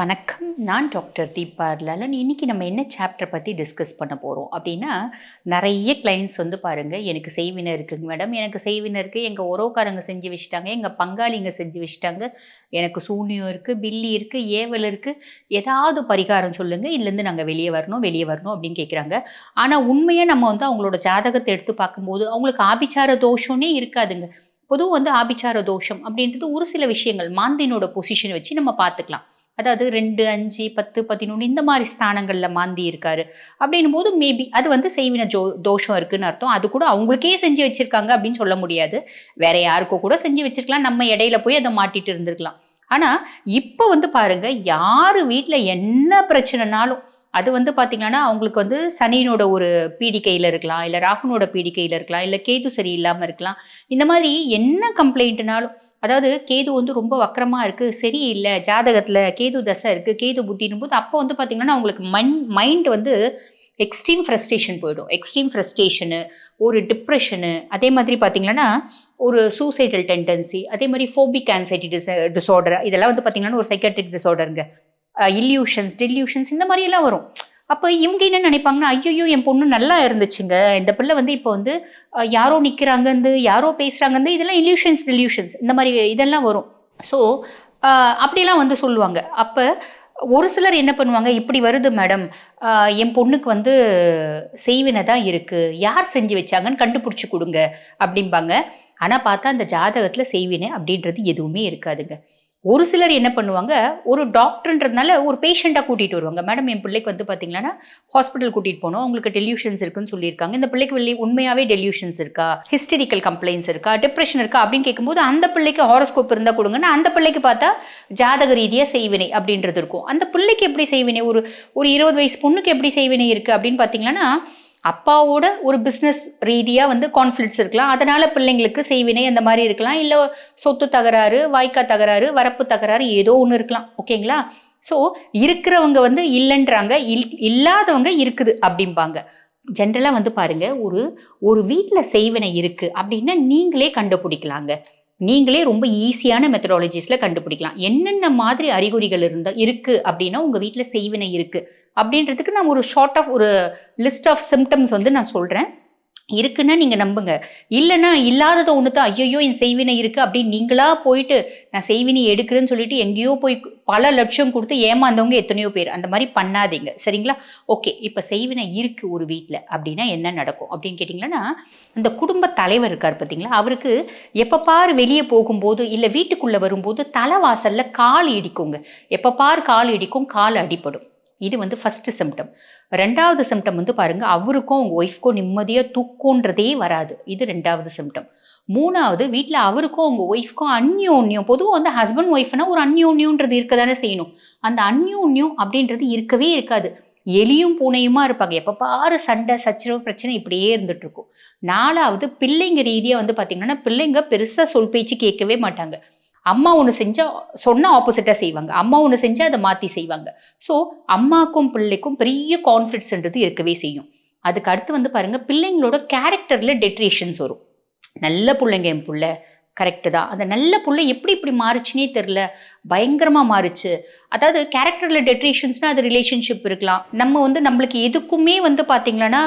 வணக்கம். நான் டாக்டர் தீபா லலன் இன்னைக்கு நம்ம என்ன சாப்டர் பற்றி டிஸ்கஸ் பண்ண போகிறோம் அப்படின்னா நிறைய கிளைண்ட்ஸ் வந்து பாருங்கள் எனக்கு செய்வினை இருக்குங்க மேடம். எனக்கு செய்வினை இருக்குது எங்கள் உறவுக்காரங்க செஞ்சு வச்சுட்டாங்க எங்கள் பங்காளிங்க செஞ்சு வச்சுட்டாங்க. எனக்கு சூனியம் இருக்குது பில்லி இருக்குது ஏவல் இருக்குது ஏதாவது பரிகாரம் சொல்லுங்கள் இதுலேருந்து நாங்கள் வெளியே வரணும் வெளியே வரணும் அப்படின்னு கேட்குறாங்க ஆனால் உண்மையாக நம்ம வந்து அவங்களோட ஜாதகத்தை எடுத்து பார்க்கும்போது அவங்களுக்கு ஆபிச்சார தோஷம்னே இருக்காதுங்க. பொதுவாக வந்து ஆபிச்சார தோஷம் அப்படின்றது ஒரு சில விஷயங்கள் மாந்தினோட பொசிஷன் வச்சு நம்ம பார்த்துக்கலாம். அதாவது ரெண்டு அஞ்சு பத்து பதினொன்று இந்த மாதிரி ஸ்தானங்களில் மாந்தி இருக்காரு. அப்படின்னும் போது மேபி அது வந்து செய்வின ஜோ தோஷம் இருக்குன்னு அர்த்தம். அது கூட அவங்களுக்கே செஞ்சு வச்சிருக்காங்க அப்படின்னு சொல்ல முடியாது. வேற யாருக்கோ கூட செஞ்சு வச்சிருக்கலாம். நம்ம இடையில போய் அதை மாட்டிட்டு இருந்திருக்கலாம். ஆனால் இப்போ வந்து பாருங்க யார் வீட்டில் என்ன பிரச்சனைனாலும் அது வந்து பார்த்தீங்கன்னா அவங்களுக்கு வந்து சனியினோட ஒரு பீடிக்கையில் இருக்கலாம். இல்லை ராகுனோட பீடிக்கையில் இருக்கலாம். இல்லை கேது சரி இல்லாமல் இருக்கலாம். இந்த மாதிரி என்ன கம்ப்ளைண்ட்னாலும் அதாவது கேது வந்து ரொம்ப வக்கரமாக இருக்குது சரியில்லை ஜாதகத்தில் கேது தசை இருக்குது கேது புத்தினும் போது அப்போ வந்து பார்த்திங்கன்னா அவங்களுக்கு மண் மைண்ட் வந்து எக்ஸ்ட்ரீம் ஃப்ரஸ்ட்ரேஷன் போயிடும். எக்ஸ்ட்ரீம் ஃப்ரஸ்ட்ரேஷனு ஒரு டிப்ரெஷனு அதே மாதிரி பார்த்திங்கன்னா ஒரு சூசைடல் டெண்டன்சி அதே மாதிரி ஃபோபிக் ஆன்சைட்டி டிஸ் டிஸார்டர் இதெல்லாம் வந்து பார்த்திங்கன்னா ஒரு சைக்காட்ரிக் டிஸார்டருங்க இல்யூஷன்ஸ் டெல்யூஷன்ஸ் இந்த மாதிரியெல்லாம் வரும். அப்போ இவங்க என்ன நினைப்பாங்கன்னா ஐயோ என் பொண்ணு நல்லா இருந்துச்சுங்க. இந்த பிள்ளை வந்து இப்போ வந்து யாரோ நிற்கிறாங்கந்து யாரோ பேசுகிறாங்கன்னு இதெல்லாம் இல்யூஷன்ஸ் ரிலியூஷன்ஸ் இந்த மாதிரி இதெல்லாம் வரும். ஸோ அப்படிலாம் வந்து சொல்லுவாங்க. அப்போ ஒரு சிலர் என்ன பண்ணுவாங்க இப்படி வருது மேடம். என் பொண்ணுக்கு வந்து செய்வினை தான் இருக்குது யார் செஞ்சு வச்சாங்கன்னு கண்டுபிடிச்சி கொடுங்க. அப்படிம்பாங்க. ஆனால் பார்த்தா அந்த ஜாதகத்தில் செய்வினை அப்படின்றது எதுவுமே இருக்காதுங்க. ஒரு சிலர் என்ன பண்ணுவாங்க ஒரு டாக்டர்ன்றதுனால ஒரு பேஷண்ட்டாக கூட்டிகிட்டு வருவாங்க. மேடம் என் பிள்ளைக்கு வந்து பார்த்தீங்கன்னா ஹாஸ்பிட்டல் கூட்டிகிட்டு போனோம். அவங்களுக்கு டெலியூஷன்ஸ் இருக்குன்னு சொல்லியிருக்காங்க. இந்த பிள்ளைக்கு வெளியே உண்மையாகவே டெலியூஷன்ஸ் இருக்கா? ஹிஸ்டரிக்கல் கம்ப்ளைண்ட்ஸ் இருக்கா? டிப்ரெஷன் இருக்கா? அப்படின்னு கேட்கும்போது அந்த பிள்ளைக்கு ஹாரோஸ்கோப் இருந்தால் கொடுங்கன்னா அந்த பிள்ளைக்கு பார்த்தா ஜாதக ரீதியாக செய்வினை அப்படின்றது இருக்கும். அந்த பிள்ளைக்கு எப்படி செய்வினை? ஒரு ஒரு இருபது வயசு பொண்ணுக்கு எப்படி செய்வினை இருக்குது அப்படின்னு பார்த்தீங்கன்னா அப்பாவோட ஒரு பிஸ்னஸ் ரீதியாக வந்து கான்ஃப்ளிக்ஸ் இருக்கலாம். அதனால் பிள்ளைங்களுக்கு செய்வினை அந்த மாதிரி இருக்கலாம். இல்லை சொத்து தகராறு வாய்க்கா தகராறு வரப்பு தகராறு ஏதோ ஒன்று இருக்கலாம். ஓகேங்களா? ஸோ இருக்கிறவங்க வந்து இல்லைன்றாங்க. இல் இல்லாதவங்க இருக்குது அப்படிம்பாங்க. ஜென்ரலாக வந்து பாருங்க. ஒரு ஒரு வீட்டில் செய்வினை இருக்குது அப்படின்னா நீங்களே கண்டுபிடிக்கலாங்க. நீங்களே ரொம்ப ஈஸியான மெத்தடாலஜிஸில் கண்டுபிடிக்கலாம். என்னென்ன மாதிரி அறிகுறிகள் இருந்தால் இருக்குது அப்படின்னா உங்கள் வீட்டில் செய்வினை இருக்குது அப்படின்றதுக்கு நான் ஒரு ஷார்ட் ஆஃப் ஒரு லிஸ்ட் ஆஃப் சிம்டம்ஸ் வந்து நான் சொல்கிறேன் இருக்குன்னா நீங்கள் நம்புங்க. இல்லைன்னா இல்லாததை ஒன்று தான் ஐயோ என் செய்வினை இருக்குது அப்படின்னு நீங்களாக போயிட்டு நான் செய்வினை எடுக்கிறேன்னு சொல்லிட்டு எங்கேயோ போய் பல லட்சம் கொடுத்து ஏமாந்தவங்க எத்தனையோ பேர். அந்த மாதிரி பண்ணாதீங்க. சரிங்களா? ஓகே இப்போ செய்வினை இருக்குது ஒரு வீட்டில் அப்படின்னா என்ன நடக்கும்? அப்படின்னு கேட்டிங்கன்னா அந்த குடும்ப தலைவர் இருக்கார் பார்த்தீங்களா அவருக்கு எப்போ பார் வெளியே போகும்போது இல்லை வீட்டுக்குள்ளே வரும்போது தலைவாசலில் கால் இடிக்குங்க. எப்போ பார் கால் இடிக்கும் கால் அடிப்படும் இது வந்து ஃபஸ்ட்டு சிம்டம் ரெண்டாவது சிம்டம் வந்து பாருங்கள் அவருக்கும் அவங்க ஒய்ஃப்க்கும் நிம்மதியாக தூக்கன்றதே வராது. இது ரெண்டாவது சிம்டம் மூணாவது வீட்டில் அவருக்கும் அவங்க ஒய்ஃப்க்கும் அந்யோன்யம் பொதுவாக வந்து ஹஸ்பண்ட் ஒய்ஃப்னா ஒரு அந்யோன்யன்றது இருக்க தானே செய்யணும். அந்த அந்யோன்யம் அப்படின்றது இருக்கவே இருக்காது. எலியும் பூனையுமா இருப்பாங்க. எப்போ பாரு சண்டை சச்சரவு பிரச்சனை இப்படியே இருந்துட்டு இருக்கும் நாலாவது பிள்ளைங்க ரீதியாக வந்து பார்த்திங்கன்னா பிள்ளைங்க பெருசாக சொல் பேச்சு கேட்கவே மாட்டாங்க. அம்மா ஒன்று செஞ்சால் சொன்னால் ஆப்போசிட்டாக செய்வாங்க. அம்மா ஒன்று செஞ்சால் அதை மாற்றி செய்வாங்க. ஸோ அம்மாக்கும் பிள்ளைக்கும் பெரிய கான்ஃப்ளிக்ஸ்ன்றது இருக்கவே செய்யும். அதுக்கு அடுத்து வந்து பாருங்கள் பிள்ளைங்களோட கேரக்டரில் டெட்ரேஷன்ஸ் வரும். நல்ல பிள்ளைங்க என் பிள்ளை கரெக்டு தான். அந்த நல்ல புள்ள எப்படி இப்படி மாறுச்சுனே தெரில பயங்கரமாக மாறுச்சு. அதாவது கேரக்டரில் டெட்ரேஷன்ஸ்னால் அது ரிலேஷன்ஷிப் இருக்கலாம். நம்ம வந்து நம்மளுக்கு எதுக்குமே வந்து பார்த்திங்கன்னா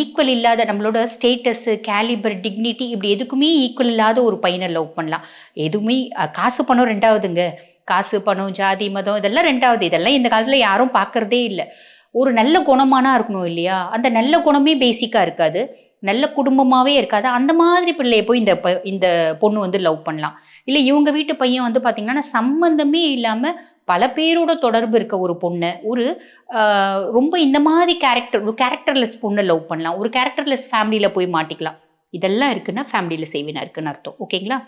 ஈக்குவல் இல்லாத நம்மளோட ஸ்டேட்டஸு கேலிபர் டிக்னிட்டி இப்படி எதுக்குமே ஈக்குவல் இல்லாத ஒரு பையனை லவ் பண்ணலாம். எதுவுமே காசு பணம் ரெண்டாவதுங்க. காசு பணம் ஜாதி மதம் இதெல்லாம் ரெண்டாவது. இதெல்லாம் இந்த காலத்தில் யாரும் பார்க்கறதே இல்லை. ஒரு நல்ல குணமானா இருக்கணும் இல்லையா? அந்த நல்ல குணமே பேசிக்காக இருக்காது. நல்ல குடும்பமாகவே இருக்காது. அந்த மாதிரி பிள்ளையை போய் இந்த ப- இந்த பொண்ணு வந்து லவ் பண்ணலாம். இல்லை இவங்க வீட்டு பையன் வந்து பார்த்திங்கன்னா சம்மந்தமே இல்லாமல் பல பேரோட தொடர்பு இருக்க ஒரு பொண்ணை. ஒரு ரொம்ப இந்த மாதிரி கேரக்டர் ஒரு கேரக்டர்லெஸ் பொண்ணை லவ் பண்ணலாம். ஒரு கேரக்டர்லெஸ் ஃபேமிலியில் போய் மாட்டிக்கலாம். இதெல்லாம் இருக்குன்னா ஃபேமிலியில் செய்வினா இருக்குன்னு அர்த்தம். ஓகேங்களா?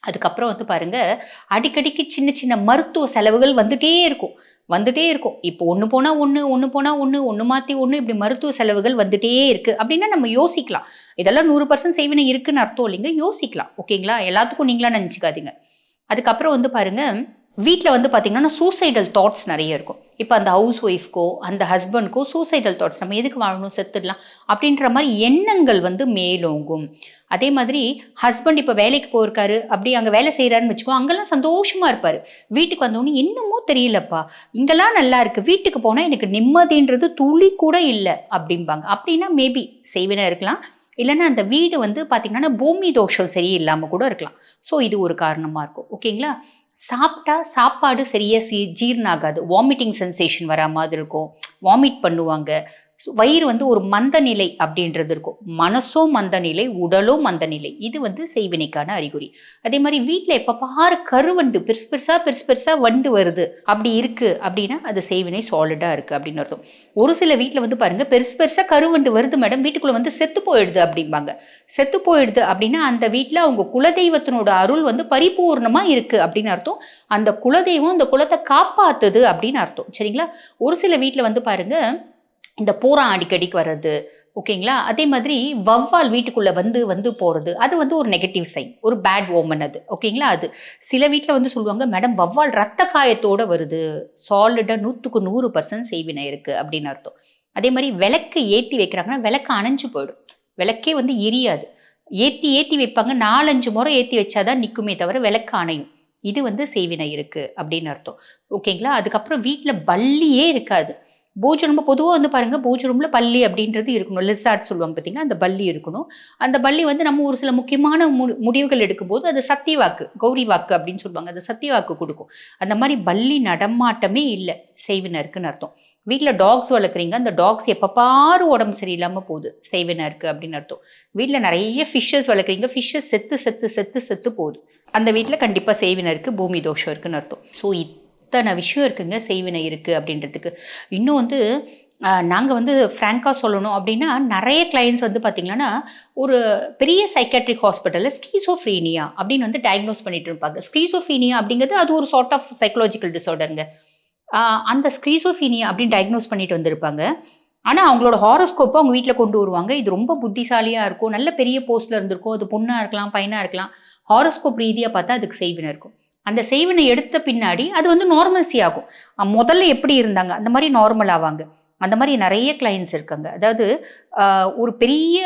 அதுக்கப்புறம் வந்து பாருங்கள் அடிக்கடிக்கு சின்ன சின்ன மருத்துவ செலவுகள் வந்துட்டே இருக்கும். வந்துட்டே இருக்கும். இப்போ ஒன்று போனால் ஒன்று ஒன்று போனால் ஒன்று ஒன்று மாற்றி ஒன்று இப்படி மருத்துவ செலவுகள் வந்துட்டே இருக்குது அப்படின்னா நம்ம யோசிக்கலாம். இதெல்லாம் நூறு பர்சன்ட் செய்வினை இருக்குன்னு அர்த்தம் இல்லைங்க. யோசிக்கலாம். ஓகேங்களா? எல்லாத்துக்கும் நீங்களா நினச்சிக்காதீங்க. அதுக்கப்புறம் வந்து பாருங்க வீட்டில் வந்து பார்த்தீங்கன்னா சூசைடல் தாட்ஸ் நிறைய இருக்கும். இப்போ அந்த ஹவுஸ் ஒய்ஃப்க்கோ அந்த ஹஸ்பண்ட்க்கோ சூசைடல் தாட்ஸ் நம்ம எதுக்கு வாழணும்? செத்துடலாம். அப்படின்ற மாதிரி எண்ணங்கள் வந்து மேலோங்கும். அதே மாதிரி ஹஸ்பண்ட் இப்போ வேலைக்கு போயிருக்காரு அப்படி அங்கே வேலை செய்கிறாருன்னு வச்சுக்கோ அங்கெல்லாம் சந்தோஷமாக இருப்பார். வீட்டுக்கு வந்தோடனே இன்னமும் தெரியலப்பா இங்கெல்லாம் நல்லா இருக்குது வீட்டுக்கு போனால் எனக்கு நிம்மதின்றது துளி கூட இல்லை அப்படிம்பாங்க. அப்படின்னா மேபி செய்வினா இருக்கலாம் இல்லைன்னா அந்த வீடு வந்து பார்த்திங்கன்னா பூமி தோஷம் சரியில்லாமல் கூட இருக்கலாம். ஸோ இது ஒரு காரணமாக இருக்கும். ஓகேங்களா? சாப்பிட்டா சாப்பாடு சரியாக சீ ஜீரணம் ஆகாது வாமிட்டிங் சென்சேஷன் வரா மாதிரி இருக்கும். வாமிட் பண்ணுவாங்க. வயிறு வந்து ஒரு மந்த நிலை அப்படின்றது இருக்கும். மனசோ மந்த நிலை உடலோ மந்த நிலை இது வந்து செய்வினைக்கான அறிகுறி. அதே மாதிரி வீட்டில் எப்போ பாரு கருவண்டு பெருசு பெருசாக பெருசு பெருசாக வண்டு வருது. அப்படி இருக்கு அப்படின்னா அது செய்வினை சாலிடாக இருக்குது அப்படின்னு அர்த்தம். ஒரு சில வீட்டில் வந்து பாருங்க பெருசு பெருசாக கருவண்டு வருது மேடம் வீட்டுக்குள்ளே வந்து செத்து போயிடுது அப்படிம்பாங்க. செத்து போயிடுது அப்படின்னா அந்த வீட்டில் அவங்க குலதெய்வத்தினோட அருள் வந்து பரிபூர்ணமாக இருக்குது அப்படின்னு அர்த்தம். அந்த குலதெய்வம் அந்த குலத்தை காப்பாத்துது அப்படின்னு அர்த்தம். சரிங்களா? ஒரு சில வீட்டில் வந்து பாருங்கள் இந்த பூரா அடிக்கடிக்கு வர்றது ஓகேங்களா? அதே மாதிரி வவ்வால் வீட்டுக்குள்ளே வந்து வந்து போகிறது அது வந்து ஒரு நெகட்டிவ் சைன் ஒரு பேட் ஓமன் அது ஓகேங்களா? அது சில வீட்டில் வந்து சொல்லுவாங்க மேடம் வவ்வால் ரத்த காயத்தோட வருது சாலிடாக நூற்றுக்கு நூறு பர்சன்ட் செய்வினை இருக்குது அப்படின்னு அர்த்தம். அதே மாதிரி விளக்கு ஏற்றி வைக்கிறாங்கன்னா விளக்கு அணைஞ்சு போயிடும். விளக்கே வந்து எரியாது. ஏற்றி ஏற்றி வைப்பாங்க நாலஞ்சு முறை ஏற்றி வச்சாதான் நிற்குமே தவிர விளக்கு அணையும். இது வந்து செய்வினை இருக்குது அப்படின்னு அர்த்தம். ஓகேங்களா? அதுக்கப்புறம் வீட்டில் பல்லியே இருக்காது. பூஜ் ரூம் பொதுவாக வந்து பாருங்கள் பூஜ் ரூமில் பள்ளி அப்படின்றது இருக்கணும். லிசார்ட் சொல்லுவாங்க பார்த்தீங்கன்னா அந்த பள்ளி இருக்கணும். அந்த பள்ளி வந்து நம்ம ஒரு சில முக்கியமான மு முடிவுகள் எடுக்கும்போது அது சத்திய வாக்கு கௌரி வாக்கு அப்படின்னு சொல்லுவாங்க. அது சத்திய வாக்கு கொடுக்கும். அந்த மாதிரி பள்ளி நடமாட்டமே இல்லை செய்வினருக்குன்னு அர்த்தம். வீட்டில் டாக்ஸ் வளர்க்குறீங்க அந்த டாக்ஸ் எப்போ பாரு உடம்பு சரியில்லாமல் போகுது செய்வினருக்கு அப்படின்னு அர்த்தம். வீட்டில் நிறைய ஃபிஷ்ஷஸ் வளர்க்குறீங்க ஃபிஷ்ஷஸ் செத்து செத்து செத்து செத்து போகுது. அந்த வீட்டில் கண்டிப்பாக செய்வினருக்கு பூமி தோஷம் இருக்குன்னு அர்த்தம். ஸோ இத்தனை விஷயம் இருக்குங்க செய்வினை இருக்குது அப்படின்றதுக்கு. இன்னும் வந்து நாங்கள் வந்து ஃப்ராங்காக சொல்லணும் அப்படின்னா நிறைய கிளைண்ட்ஸ் வந்து பார்த்திங்கன்னா ஒரு பெரிய சைக்காட்ரிக் ஹாஸ்பிட்டலில் ஸ்கீசோஃப்ரீனியா அப்படின்னு வந்து டயக்னோஸ் பண்ணிட்டு இருப்பாங்க. ஸ்கீசோஃபீனியா அப்படிங்கிறது அது ஒரு சார்ட் ஆஃப் சைக்கலாஜிக்கல் டிசார்டருங்க அந்த ஸ்க்ரீசோஃபீனியா அப்படின்னு டயக்னோஸ் பண்ணிட்டு வந்திருப்பாங்க. ஆனால் அவங்களோட ஹாரோஸ்கோப்பை அவங்க வீட்டில் கொண்டு வருவாங்க. இது ரொம்ப புத்திசாலியாக இருக்கும். நல்ல பெரிய போஸ்ட்டில் இருந்திருக்கும். அது பொண்ணாக இருக்கலாம் பையனாக இருக்கலாம். ஹாரோஸ்கோப் ரீதியாக பார்த்தா அதுக்கு செய்வினை இருக்கும். அந்த செய்வினை எடுத்த பின்னாடி அது வந்து நார்மல்சி ஆகும். முதல்ல எப்படி இருந்தாங்க? அந்த மாதிரி நார்மல் ஆவாங்க. அந்த மாதிரி நிறைய கிளைண்ட்ஸ் இருக்காங்க. அதாவது ஒரு பெரிய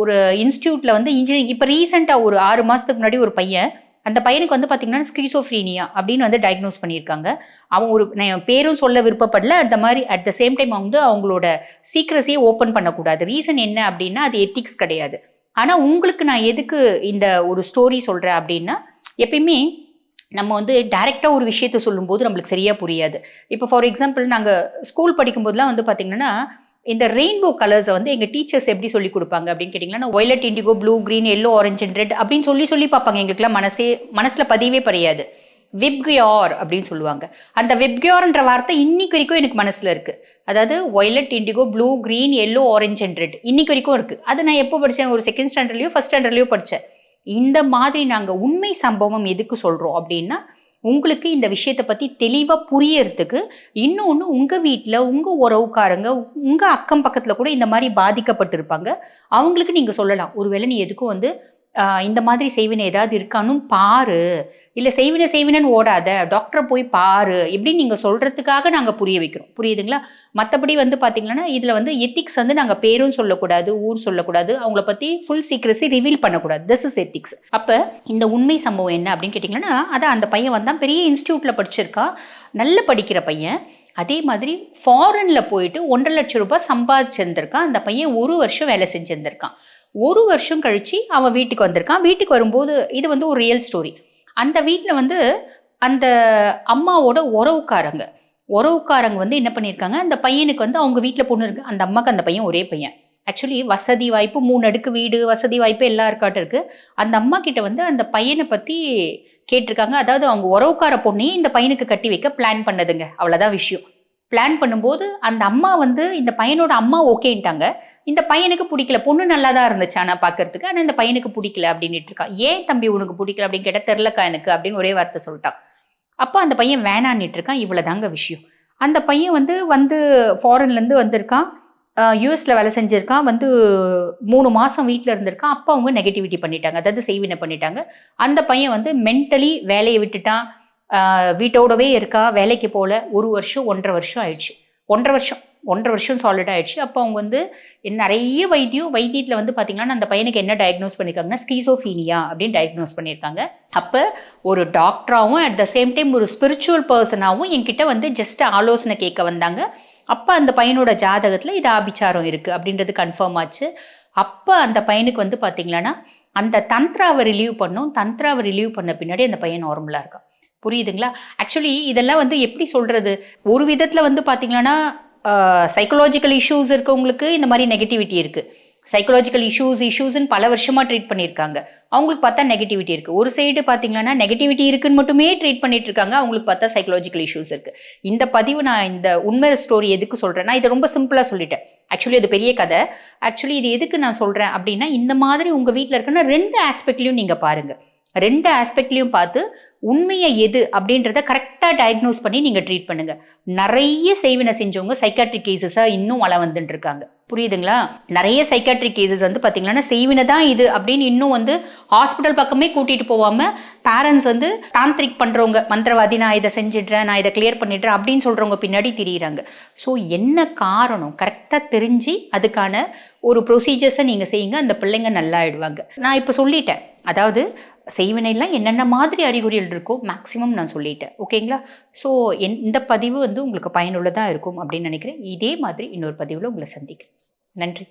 ஒரு இன்ஸ்டியூட்டில் வந்து இன்ஜினியரிங் இப்போ ரீசெண்டாக ஒரு ஆறு மாதத்துக்கு முன்னாடி ஒரு பையன் அந்த பையனுக்கு வந்து பார்த்தீங்கன்னா ஸ்கிரிசோஃப்ரீனியா அப்படின்னு வந்து டயக்னோஸ் பண்ணியிருக்காங்க. அவன் ஒரு நான் பேரும் சொல்ல விருப்பப்படல. அந்த மாதிரி அட் த சேம் டைம் வந்து அவங்களோட சீக்ரஸியை ஓப்பன் பண்ணக்கூடாது. ரீசன் என்ன அப்படின்னா அது எத்திக்ஸ் கிடையாது. ஆனால் உங்களுக்கு நான் எதுக்கு இந்த ஒரு ஸ்டோரி சொல்கிறேன் அப்படின்னா எப்பயுமே நம்ம வந்து டைரெக்டாக ஒரு விஷயத்த சொல்லும்போது நம்மளுக்கு சரியாக புரியாது. இப்போ ஃபார் எக்ஸாம்பிள் நாங்கள் ஸ்கூல் படிக்கும்போதெல்லாம் வந்து பார்த்திங்கன்னா இந்த ரெயின்போ கலர்ஸை வந்து எங்கள் டீச்சர்ஸ் எப்படி சொல்லி கொடுப்பாங்க அப்படின்னு கேட்டிங்கன்னா violet indigo blue green yellow orange and red அப்படின்னு சொல்லி சொல்லி பார்ப்பாங்க. எங்களுக்குலாம் மனசே மனசில் பதிவே படையாது. வெப்கியார் அப்படின்னு சொல்லுவாங்க. அந்த வெப்கியார்ன்ற வார்த்தை இன்னைக்கு வரைக்கும் எனக்கு மனசில் இருக்குது அதாவது violet indigo blue green yellow orange and red இன்னைக்கு வரைக்கும் இருக்குது அது நான் எப்போ படித்தேன் ஒரு செகண்ட் ஸ்டாண்டர்ட்லையோ ஃபஸ்ட் ஸ்டாண்டர்ட்லையோ படித்தேன் இந்த மாதிரி நாங்கள் உண்மை சம்பவம் எதுக்கு சொல்கிறோம் அப்படின்னா உங்களுக்கு இந்த விஷயத்தை பற்றி தெளிவாக புரியறதுக்கு இன்னொன்று உங்கள் வீட்டில் உங்கள் உறவுக்காரங்க உங்கள் அக்கம் பக்கத்தில் கூட இந்த மாதிரி பாதிக்கப்பட்டிருப்பாங்க. அவங்களுக்கு நீங்கள் சொல்லலாம். ஒருவேளை நீ எதுக்கும் வந்து இந்த மாதிரி செய்வினை ஏதாவது இருக்கானும் பாரு. இல்லை செய்வினை செய்வினன்னு ஓடாத டாக்டரை போய் பாரு. இப்படின்னு நீங்கள் சொல்கிறதுக்காக நாங்கள் புரிய வைக்கிறோம். புரியுதுங்களா? மற்றபடி வந்து பார்த்தீங்கன்னா இதில் வந்து எத்திக்ஸ் வந்து நாங்கள் பேரும் சொல்லக்கூடாது ஊர் சொல்லக்கூடாது அவங்கள பற்றி ஃபுல் சீக்ரஸி ரிவீல் பண்ணக்கூடாது. திஸ் இஸ் எத்திக்ஸ் அப்போ இந்த உண்மை சம்பவம் என்ன அப்படின்னு கேட்டிங்கன்னா அதான் அந்த பையன் வந்தான் பெரிய இன்ஸ்டியூட்டில் படிச்சிருக்கான் நல்ல படிக்கிற பையன். அதே மாதிரி ஃபாரினில் போயிட்டு ஒன்றரை லட்சம் ரூபாய் சம்பாதிச்சிருந்திருக்கான். அந்த பையன் ஒரு வருஷம் வேலை செஞ்சுருந்திருக்கான். ஒரு வருஷம் கழித்து அவன் வீட்டுக்கு வந்திருக்கான். வீட்டுக்கு வரும்போது இது வந்து ஒரு ரியல் ஸ்டோரி அந்த வீட்டில் வந்து அந்த அம்மாவோட உறவுக்காரங்க. உறவுக்காரங்க வந்து என்ன பண்ணியிருக்காங்க அந்த பையனுக்கு வந்து அவங்க வீட்டில் பொண்ணு இருக்கு. அந்த அம்மாக்கு அந்த பையன் ஒரே பையன். ஆக்சுவலி வசதி வாய்ப்பு மூணு அடுக்கு வீடு வசதி வாய்ப்பு எல்லா இருக்காட்டும் இருக்குது அந்த அம்மா கிட்ட வந்து அந்த பையனை பற்றி கேட்டிருக்காங்க. அதாவது அவங்க உறவுக்கார பொண்ணையும் இந்த பையனுக்கு கட்டி வைக்க பிளான் பண்ணதுங்க. அவ்வளோதான் விஷயம். பிளான் பண்ணும்போது அந்த அம்மா வந்து இந்த பையனோட அம்மா ஓகேன்ட்டாங்க இந்த பையனுக்கு பிடிக்கல. பொண்ணு நல்லா தான் இருந்துச்சு ஆனால் பார்க்கறதுக்கு ஆனால் இந்த பையனுக்கு பிடிக்கல அப்படின்ட்டு இருக்கான் ஏன் தம்பி உனக்கு பிடிக்கல அப்படின்னு கேட்டால் தெரிலக்கா எனக்கு அப்படின்னு ஒரே வார்த்தை சொல்லிட்டான். அப்போ அந்த பையன் வேணான்னுட்டு இருக்கான். இவ்வளோதாங்க விஷயம். அந்த பையன் வந்து வந்து ஃபாரின்லேருந்து வந்திருக்கான். யூஎஸில் வேலை செஞ்சுருக்கான். வந்து மூணு மாதம் வீட்டில் இருந்திருக்கான். அப்போ அவங்க நெகட்டிவிட்டி பண்ணிட்டாங்க. அதாவது செய்வினை பண்ணிட்டாங்க. அந்த பையன் வந்து மென்டலி வேலையை விட்டுட்டான். வீட்டோடவே இருக்கா. வேலைக்கு போகல. ஒரு வருஷம் ஒன்றரை வருஷம் ஆயிடுச்சு. ஒன்றரை வருஷம். ஒன்றரை வருஷம் சாலிட் ஆயிடுச்சு. அப்போ அவங்க வந்து நிறைய வைத்தியம் வைத்தியத்தில் வந்து பார்த்தீங்கன்னா அந்த பையனுக்கு என்ன டயக்னோஸ் பண்ணியிருக்காங்கன்னா ஸ்கீசோஃபீனியா அப்படின்னு டயக்னோஸ் பண்ணியிருக்காங்க அப்போ ஒரு டாக்டராகவும் அட் த சேம் டைம் ஒரு ஸ்பிரிச்சுவல் பர்சனாகவும் என்கிட்ட வந்து ஜஸ்ட் ஆலோசனை கேட்க வந்தாங்க. அப்போ அந்த பையனோட ஜாதகத்தில் இது ஆபிச்சாரம் இருக்குது அப்படின்றது கன்ஃபார்ம் ஆச்சு. அப்போ அந்த பையனுக்கு வந்து பார்த்தீங்கன்னா அந்த தந்த்ராவை ரிலீவ் பண்ணும். தந்த்ராவை ரிலீவ் பண்ண பின்னாடி அந்த பையன் நார்மலாக இருக்கான். புரியுதுங்களா? ஆக்சுவலி இதெல்லாம் வந்து எப்படி சொல்கிறது ஒரு விதத்தில் வந்து பார்த்தீங்கன்னா சைக்கலாஜிக்கல் இஷ்யூஸ் இருக்கவங்களுக்கு இந்த மாதிரி நெகட்டிவிட்டி இருக்குது சைக்கலாஜிக்கல் இஷ்யூஸ் இஷ்யூஸ்னு பல வருஷமாக ட்ரீட் பண்ணியிருக்காங்க அவங்களுக்கு பார்த்தா நெகட்டிவிட்டி இருக்குது ஒரு சைடு பார்த்தீங்கன்னா நெகட்டிவிட்டி இருக்குன்னு மட்டுமே ட்ரீட் பண்ணிட்டு இருக்காங்க. அவங்களுக்கு பார்த்தா சைக்கலாஜிக்கல் இஷ்யூஸ் இருக்குது இந்த பதிவு நான் இந்த உண்மை ஸ்டோரி எதுக்கு சொல்கிறேன்னா இதை ரொம்ப சிம்பிளாக சொல்லிட்டேன். ஆக்சுவலி அது பெரிய கதை. ஆக்சுவலி இது எதுக்கு நான் சொல்கிறேன் அப்படின்னா இந்த மாதிரி உங்கள் வீட்டில் இருக்குன்னா ரெண்டு ஆஸ்பெக்ட்லையும் நீங்கள் பாருங்கள் ரெண்டு ஆஸ்பெக்ட்லையும் பார்த்து உண்மையை எது அப்படின்றத கரெக்டாக டயக்னோஸ் பண்ணி நீங்கள் ட்ரீட் பண்ணுங்கள் நிறைய செய்வினை செஞ்சவங்க சைக்காட்ரிக் கேசஸாக இன்னும் வள வந்துட்டு இருக்காங்க புரியுதுங்களா? நிறைய சைக்காட்ரிக் கேசஸ் வந்து பார்த்தீங்கன்னா செய்வினை தான் இது அப்படின்னு இன்னும் வந்து ஹாஸ்பிட்டல் பக்கமே கூட்டிகிட்டு போகாமல் பேரண்ட்ஸ் வந்து தாந்திரிக் பண்ணுறவங்க மந்திரவாதி நான் இதை செஞ்சிடுறேன் நான் இதை கிளியர் பண்ணிடுறேன் அப்படின்னு சொல்கிறவங்க பின்னாடி திரியிறாங்க. ஸோ என்ன காரணம்? கரெக்டாக தெரிஞ்சு அதுக்கான ஒரு ப்ரொசீஜர்ஸை நீங்கள் செய்யுங்க. அந்த பிள்ளைங்க நல்லா ஆயிடுவாங்க நான் இப்போ சொல்லிட்டேன். அதாவது செய்வினைலாம் என்னென்ன மாதிரி அறிகுறிகள் இருக்கோ மேக்ஸிமம் நான் சொல்லிட்டேன். ஓகேங்களா ஸோ என் இந்த பதிவு வந்து உங்களுக்கு பயனுள்ளதாக இருக்கும் அப்படின்னு நினைக்கிறேன். இதே மாதிரி இன்னொரு பதிவில் உங்களை சந்திக்கிறேன். நன்றி.